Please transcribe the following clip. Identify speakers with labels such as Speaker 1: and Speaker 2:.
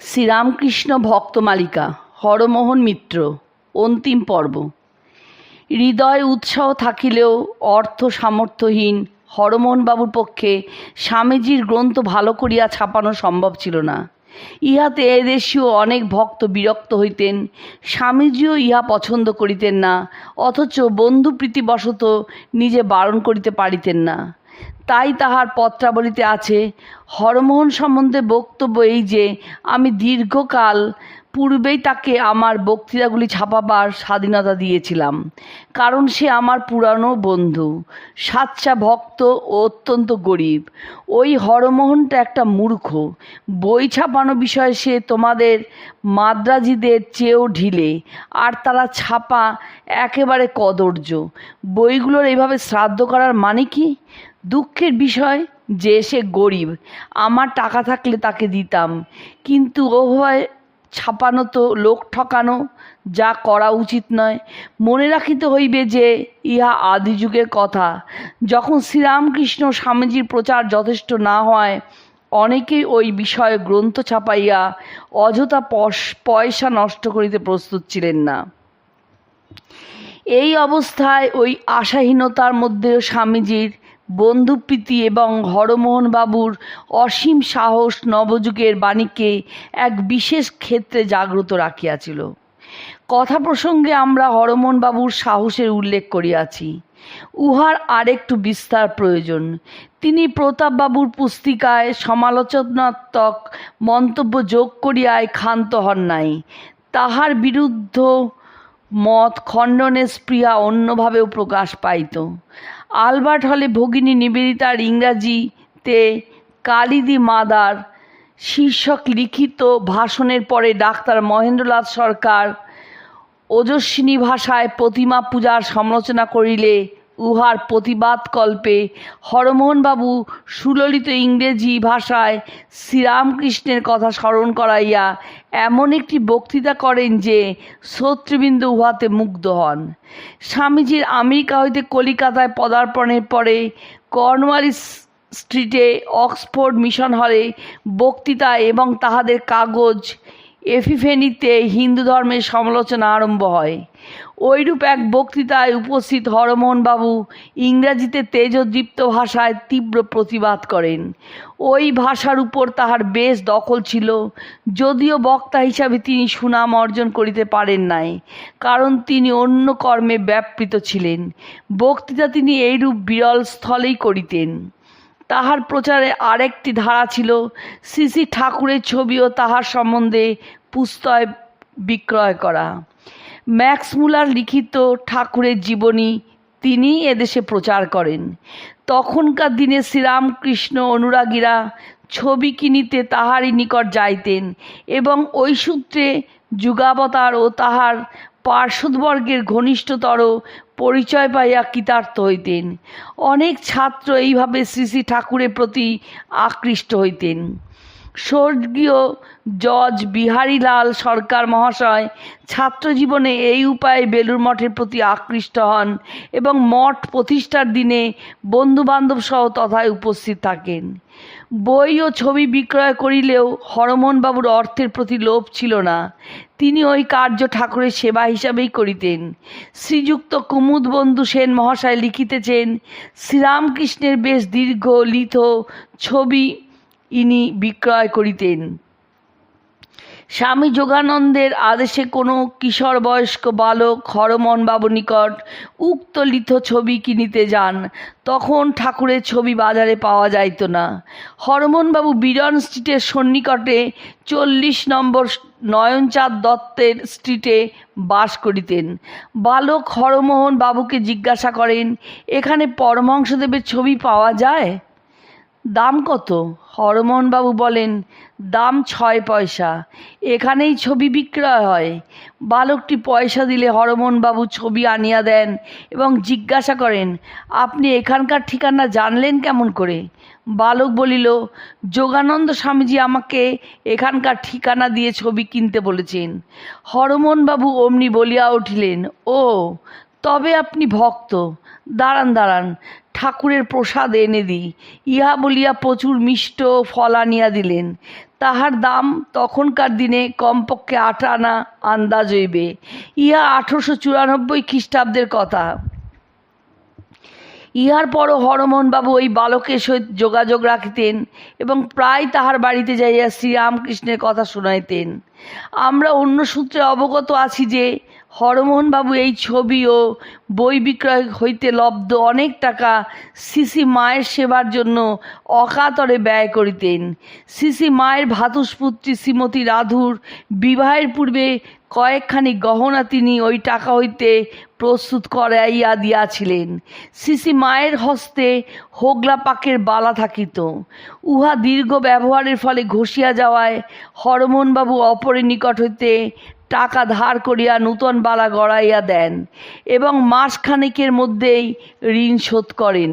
Speaker 1: শ্রীরামকৃষ্ণ ভক্তমালিকা হরমোহন মিত্র, অন্তিম পর্ব। হৃদয় উৎসাহ থাকিলেও অর্থ সামর্থ্যহীন হরমোহনবাবুর পক্ষে স্বামীজির গ্রন্থ ভালো করিয়া ছাপানো সম্ভব ছিল না। ইহাতে এদেশীয় অনেক ভক্ত বিরক্ত হইতেন, স্বামীজিও ইহা পছন্দ করিতেন না, অথচ বন্ধুপ্রীতিবশত নিজে বারণ করিতে পারিতেন না। তাই তাহার পত্রাবলিতে আছে হরমোহন সম্বন্ধে বক্তব্য এই যে আমি দীর্ঘকাল পূর্বেই তাকে আমার বক্তৃতাগুলি ছাপাবার স্বাধীনতা দিয়েছিলাম, কারণ সে আমার পুরানো বন্ধু, সাচ্চা ভক্ত ও অত্যন্ত গরিব। ওই হরমোহনটা একটা মূর্খ। বই ছাপানো বিষয়ে সে তোমাদের মাদ্রাজিদের চেয়েও ঢিলে, আর তারা ছাপা একেবারে কদর্য। বইগুলোর এইভাবে শ্রাদ্ধ করার মানে কি? দুঃখের বিষয় যে সে গরিব, আমার টাকা থাকলে তাকে দিতাম, কিন্তু ওভাবে ছাপানো তো, লোক ঠকানো, যা করা উচিত নয়। মনে রাখিতে হইবে যে, ইহা আদি যুগের কথা। যখন শ্রীরামকৃষ্ণ স্বামীজির প্রচার যথেষ্ট না হয়, অনেকেই ওই বিষয়ে গ্রন্থ ছাপাইয়া অযথা পয়সা নষ্ট করিতে প্রস্তুত ছিলেন না। এই অবস্থায় ওই আশাহীনতার মধ্যেও স্বামীজির বন্ধুপ্রীতি এবং হরমোহন বাবুর অসীম সাহস নবযুগের বাণীকে এক বিশেষ ক্ষেত্রে জাগ্রত রাখিয়াছিল। কথা প্রসঙ্গে আমরা হরমোহন বাবুর সাহসের উল্লেখ করিয়াছি। উহার আরেকটু বিস্তার প্রয়োজন। তিনি প্রতাপবাবুর পুস্তিকায় সমালোচনাত্মক মন্তব্য যোগ করিয়ায় ক্ষান্ত হন নাই। তাহার বিরুদ্ধ মত খণ্ডনের স্প্রিয়া অন্যভাবেও প্রকাশ পাইত। আলবার্ট হলে ভগিনী নিবেদিতার ইংরাজিতে কালিদি মাদার শীর্ষক লিখিত ভাষণের পরে ডাক্তার মহেন্দ্রনাথ সরকার ওজস্বিনী ভাষায় প্রতিমা পূজার সমালোচনা করিলে উহার প্রতিবাদকল্পে হরমোহনবাবু সুললিত ইংরেজি ভাষায় শ্রীরামকৃষ্ণের কথা স্মরণ করাইয়া এমন একটি বক্তৃতা করেন যে শ্রোতৃবৃন্দ উহাতে মুগ্ধ হন। স্বামীজির আমেরিকা হইতে কলিকাতায় পদার্পণের পরে কর্নওয়ালিস স্ট্রিটে অক্সফোর্ড মিশন হলে বক্তৃতা এবং তাহাদের কাগজ এফিফেনিতে হিন্দু ধর্মের সমালোচনা আরম্ভ হয়। ওইরূপ এক বক্তৃতায় উপস্থিত হরমোহনবাবু ইংরাজিতে তেজদীপ্ত ভাষায় তীব্র প্রতিবাদ করেন। ওই ভাষার উপর তাহার বেশ দখল ছিল, যদিও বক্তা হিসাবে তিনি সুনাম অর্জন করিতে পারেন নাই, কারণ তিনি অন্য কর্মে ব্যাপৃত ছিলেন। বক্তৃতা তিনি এইরূপ বিরল স্থলেই করিতেন। তাহার প্রচারে আরেকটি ধারা ছিল। শ্রী ঠাকুরের ছবিও তাহার সম্বন্ধে পুস্তক বিক্রয় করা। ম্যাক্স মুলার লিখিত ঠাকুরের জীবনী তিনি এদেশে প্রচার করেন। তখনকার দিনে শ্রীরামকৃষ্ণ অনুরাগীরা ছবি কিনিতে তাহারই নিকট যাইতেন এবং ওই সূত্রে যুগাবতার ও তাহার পার্শ্বদবর্গের ঘনিষ্ঠতর পরিচয় পাইয়া কৃতার্থ হইতেন। অনেক ছাত্র এইভাবে শ্রী শ্রী ঠাকুরের প্রতি আকৃষ্ট হইতেন। স্বর্গীয় জজ বিহারীলাল সরকার মহাশয় ছাত্রজীবনে এই উপায়ে বেলুর মঠের প্রতি আকৃষ্ট হন এবং মঠ প্রতিষ্ঠার দিনে বন্ধুবান্ধব সহ তথায় উপস্থিত থাকেন। বই ও ছবি বিক্রয় করিলেও হরমোহনবাবুর অর্থের প্রতি লোভ ছিল না। তিনি ওই কার্য ঠাকুরের সেবা হিসাবেই করিতেন। শ্রীযুক্ত কুমুদ বন্ধু সেন মহাশয় লিখিতেছেন, শ্রীরামকৃষ্ণের বেশ দীর্ঘ, লিথ ছবি ইনি বিক্রয় করিতেন। স্বামী যোগানন্দের আদেশে কোনো কিশোর বয়স্ক বালক হরমোহনবাবুর নিকট উক্ত লিথ ছবি কিনিতে যান, তখন ঠাকুরের ছবি বাজারে পাওয়া যাইত না। হরমনবাবু বিরন স্ট্রিটের সন্নিকটে চল্লিশ নম্বর নয়নচাঁদ দত্তের স্ট্রিটে বাস করিতেন। বালক হরমোহন বাবুকে জিজ্ঞাসা করেন, এখানে পরমহংসদেবের ছবি পাওয়া যায়? দাম কত? হরমোহনবাবু বলেন, দাম ছয় পয়সা। এখানেই ছবি বিক্রয় হয়। বালকটি পয়সা দিলে হরমোহনবাবু ছবি আনিয়া দেন এবং জিজ্ঞাসা করেন, আপনি এখানকার ঠিকানা জানলেন কেমন করে? বালক বলিল, যোগানন্দ স্বামীজি আমাকে এখানকার ঠিকানা দিয়ে ছবি কিনতে বলেছেন। হরমোহনবাবু অমনি বলিয়া উঠিলেন, ও তবে আপনি ভক্ত। দাঁড়ান দাঁড়ান। ঠাকুরের প্রসাদ এনে দিই। ইহা বলিয়া প্রচুর মিষ্ট ফল আনিয়া দিলেন। তাহার দাম তখনকার দিনে কমপক্ষে আট আনা আন্দাজ হইবে। ইহা আঠারোশো চুরানব্বই খ্রিস্টাব্দের কথা। ইহার পরও হরমোহনবাবু ওই বালকের সহিত যোগাযোগ রাখিতেন এবং প্রায় তাহার বাড়িতে যাইয়া শ্রীরামকৃষ্ণের কথা শুনাইতেন। আমরা অন্য সূত্রে অবগত আছি যে হরমোহনবাবু এই ছবি ও বই বিক্রয় হইতে লব্ধ অনেক টাকা সিসি মায়ের সেবার জন্য অকাতরে ব্যয় করিতেন। সিসি মায়ের ভাতুষপুত্রী শ্রীমতী রাধুর বিবাহের পূর্বে কয়েকখানি গহনা তিনি ওই টাকা হইতে প্রস্তুত করাইয়া দিয়াছিলেন। সিসি মায়ের হস্তে হোগলা পাকের বালা থাকিত। উহা দীর্ঘ ব্যবহারের ফলে ঘষিয়া যাওয়ায় হরমোহনবাবু অপরের নিকট হইতে টাকা ধার করিয়া নূতন বালা গড়াইয়া দেন এবং মাসখানেকের মধ্যেই ঋণ শোধ করেন।